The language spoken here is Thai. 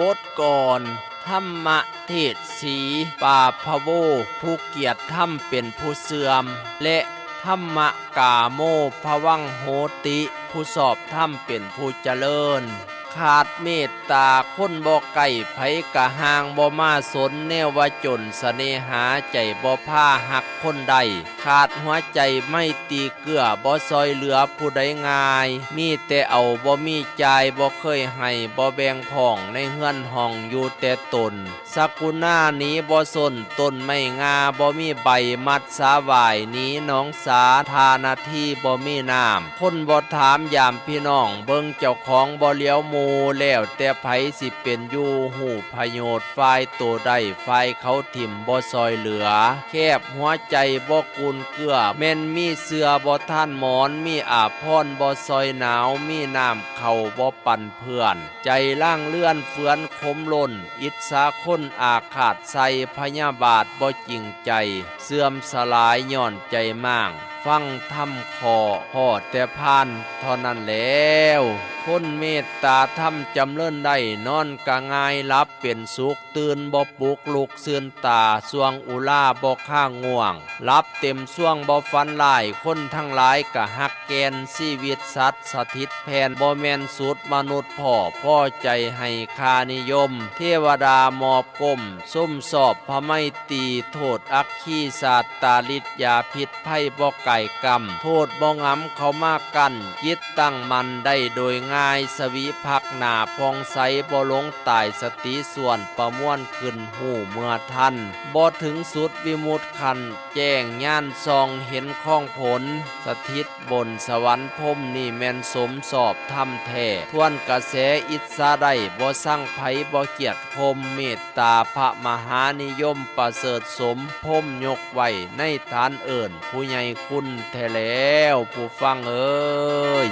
บทก่อนธรรมเทศสีปาพะโวผู้เกียรติธรรมเป็นผู้เสื่อม และธรรมกาโมพวังโหติ ผู้สอบธรรมเป็นผู้เจริญ ขาดเมตตาคนบ่ไก่ไผกะหางบ่มาสนแนวว่าจนสเสน่หาใจบ่ผ้าหักคนใด ขาดหัวใจไม่ตีเกลือบ่ซอยเหลือผู้ใดง่าย มีแต่เอาบ่มีใจบ่เคยให้บ่แบ่งพ่องในเฮือนห้องอยู่แต่ตนสกุณาหนี้บ่สนต้นไม่งาบ่มีใบมัดสาวายนี้น้องสาทานาที่บ่มีน้ำคนบ่ถามยามพี่น้องเบิ่งเจ้าของบ่เลี้ยวมูแล้วแต่ไผสิเป็นอยู่หูพโยชน์ฝ่ายตัวใดฝ่ายเขาถิ่มบ่ซอยเหลือ แคบหัวใจบ่กุนเกลือแม่นมีเสือบ่ท่านหมอนมีอาพรบ่ซอยหนาวมีน้ำเข่าบ่ปั่นเพื่อน ใจล่างเลื่อนเฟือนคมล่น อิจฉาคนอาขาดใส่พยาบาทบ่จริงใจ เสื่อมสลายย่อนใจมั่งฟังทำขอพอแต่พานเท่านั้นแล้ว คนเมตตาทำจำเลิ่นได้นอนกะง่ายรับเป็นสุขตื่นบ่ปุกลุกเสื่อนตาสวงอุลาบ่ข้างง่วง รับเต็มส่วงบ่ฟันลายคนทั้งหลายกะหักแกนชีวิตสัตว์สถิตแผนบ่แมนสุดมนุษย์พ่อพ่อใจให้คานิยม เทวดามอบกลมส้มสอบพระไม่ตีโทษอักขีศาสตตาลิศยาพิษไพ่บ่ไก่กรรมโทษบ่งำเขามากันยิดตั้งมันได้โดยง่ายนายสวีพักหนาพองใสบ่ลงตายสติส่วนประมวลขึ้นหูเมื่อทันบ่ถึงสุดวิมุตคันแจ้งย่านซองเห็นข้องผล สถิตบนสวรรค์พมนี่แมนสมสอบทำแท้ทวนกระแสอิสาได้บ่สร้างไผบ่เกียรติคมเมตตาพระมหานิยมประเสริฐสมพมยกไว้ในฐานเอิ่นผู้ใหญ่คุณแท้แล้วผู้ฟังเอ้ย